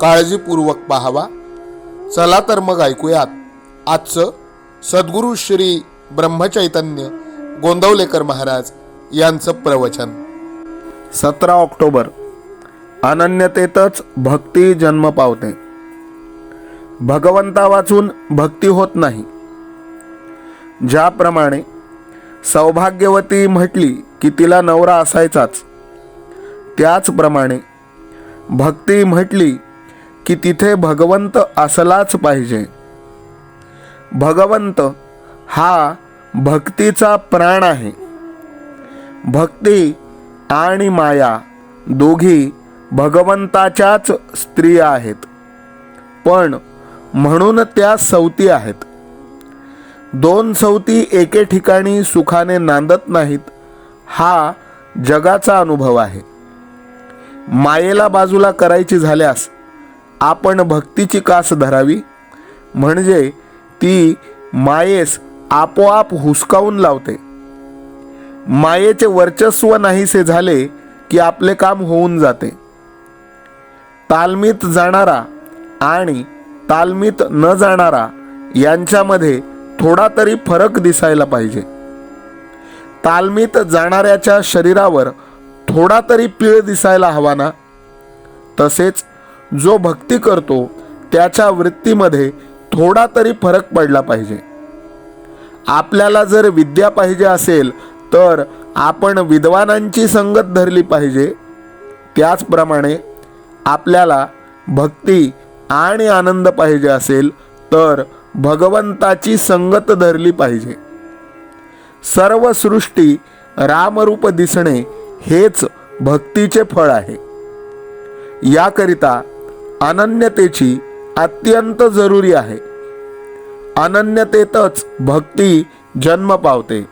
काळजीपूर्वक पाहावा. चला तर मग ऐकूयात. आजचं सद्गुरू श्री ब्रह्मचैतन्य गोंदवलेकर महाराज यांचं प्रवचन. सतरा ऑक्टोबर. अनन्यतेतच भक्ती जन्म पावते. भगवंता वाचून भक्ती होत नाही. ज्याप्रमाणे सौभाग्यवती म्हटली की तिला नवरा असायचाच त्याचप्रमाणे भक्ती म्हटली की तिथे भगवंत असलाच पाहिजे. भगवंत हा भक्तीचा प्राण आहे. भक्ती आणि माया दोघी भगवंताच्याच स्त्रिया आहेत. पण म्हणून त्या सवती आहेत. दोन सवती एके ठिकाणी सुखाने नांदत नाहीत हा जगाचा अनुभव आहे. मायेला बाजूला करायची झाल्यास आपण भक्तीची कास धरावी? म्हणजे ती मायेस आपोआप हुसकावून लावते. मायेचे वर्चस्व नाहीसे झाले की आपले काम होऊन जाते. तालमीत जाणारा आणि तालमीत न जाणारा यांच्यामध्ये थोडा तरी फरक दिसायला पाहिजे. तालमीत जाणाऱ्याच्या शरीरावर थोडा तरी पीळ दिसायला हवा ना? तसेच जो भक्ती करतो त्याच्या वृत्तीमध्ये थोडा तरी फरक पडला पाहिजे. आपल्याला जर विद्या पाहिजे असेल तर आपण विद्वानांची संगत धरली पाहिजे. त्याचप्रमाणे आपल्याला भक्ती आणि आनंद पाहिजे असेल तर भगवंताची संगत धरली पाहिजे. सर्व सृष्टी रामरूप दिसणे हेच भक्तीचे फळ आहे. याकरिता अनन्यतेची अत्यंत जरुरी आहे. अनन्यतेतच भक्ती जन्म पावते.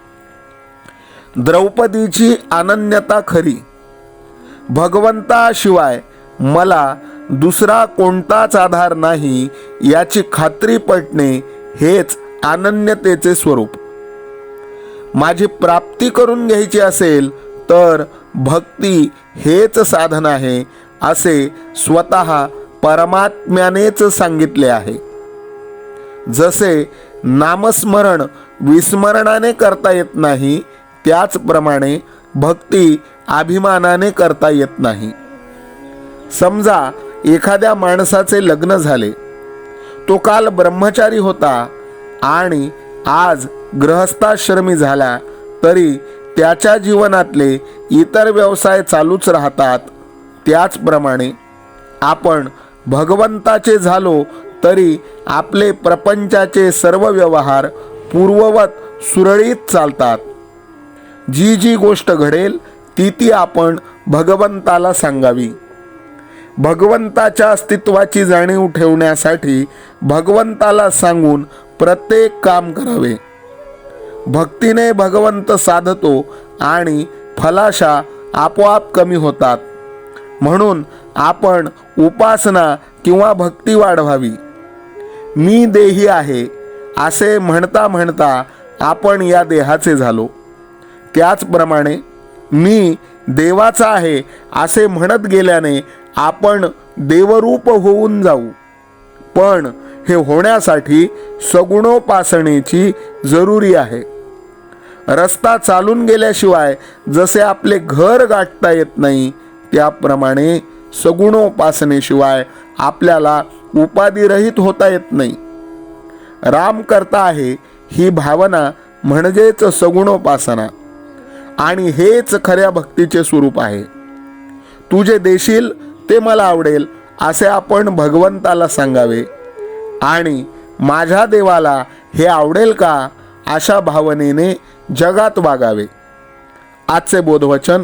द्रौपदीची अनन्यता खरी. भगवंताशिवाय मला दुसरा कोणताच आधार नाही याची खात्री पटणे हेच अनन्यतेचे स्वरूप. माझी प्राप्ती करून घ्यायची असेल तर भक्ती हेच साधन आहे असे स्वतः परमात्म्यानेच सांगितले आहे. जसे नामस्मरण विस्मरणाने करता येत नाही त्याचप्रमाणे भक्ती अभिमानाने करता येत नाही. समजा एखाद्या माणसाचे लग्न झाले तो काल ब्रह्मचारी होता आणि आज गृहस्थाश्रमी झाला तरी त्याच्या जीवनातले इतर व्यवसाय चालूच राहतात. त्याचप्रमाणे आपण भगवंताचे झालो तरी आपले प्रपंचाचे सर्व व्यवहार पूर्ववत सुरळीत चालतात. जी जी गोष्ट घडेल ती ती आपण भगवंताला सांगावी. भगवंताच्या अस्तित्वाची जाणीव ठेवण्यासाठी भगवंताला सांगून प्रत्येक काम करावे. भक्तीने भगवंत साधतो आणि फलाशा आपोआप कमी होतात. म्हणून आपण उपासना किंवा भक्ती वाढवावी. मी देही आहे असे म्हणता म्हणता आपण या देहाचे झालो. त्याचप्रमाणे मी देवाचा आहे असे म्हणत गेल्याने आपण देवरूप होऊन जाऊ. पण हे होण्यासाठी सगुणोपासनेची जरुरी आहे. रस्ता चालून गेल्याशिवाय जसे आपले घर गाठता येत नाही त्याप्रमाणे सगुणोपासनेशिवाय आपल्याला उपाधिरहित होता येत नाही. राम करता आहे ही भावना म्हणजेच सगुणोपासना. आणि हेच खऱ्या भक्तीचे स्वरूप आहे. तू जे देशील ते मला आवडेल असे आपण भगवंताला सांगावे. आणि माझ्या देवाला हे आवडेल का अशा भावनेने जगात वागावे. आजचे बोधवचन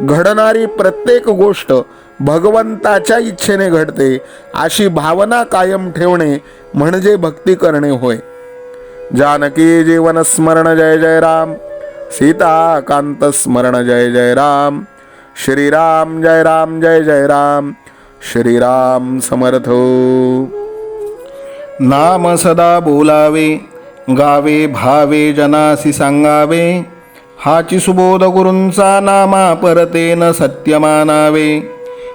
घडणारी प्रत्येक गोष्ट भगवंताच्या इच्छेने घडते अशी भावना कायम ठेवणे म्हणजे भक्ती करणे होय. जानकी जीवन स्मरण जय जय राम. सीता कांत स्मरण जय जय राम. श्रीराम जय राम जय जय राम. श्रीराम समर्थ. नाम सदा बोलावे गावे भावे जनासी सांगावे हाची सुबोध गुरूंचा नामा परतेन सत्य मानावे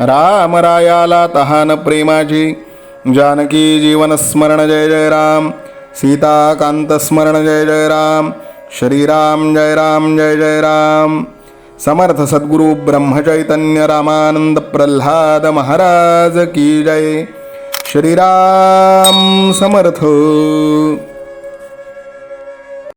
रामरायाला तहान प्रेमाची. जानकी जीवन स्मरण जय जय राम. सीताकांत स्मरण जय जय राम. श्रीराम जय राम जय जय राम. समर्थ सद्गुरु ब्रह्मचैतन्य रामानंद प्रल्हाद महाराज की जय. श्रीराम समर्थ.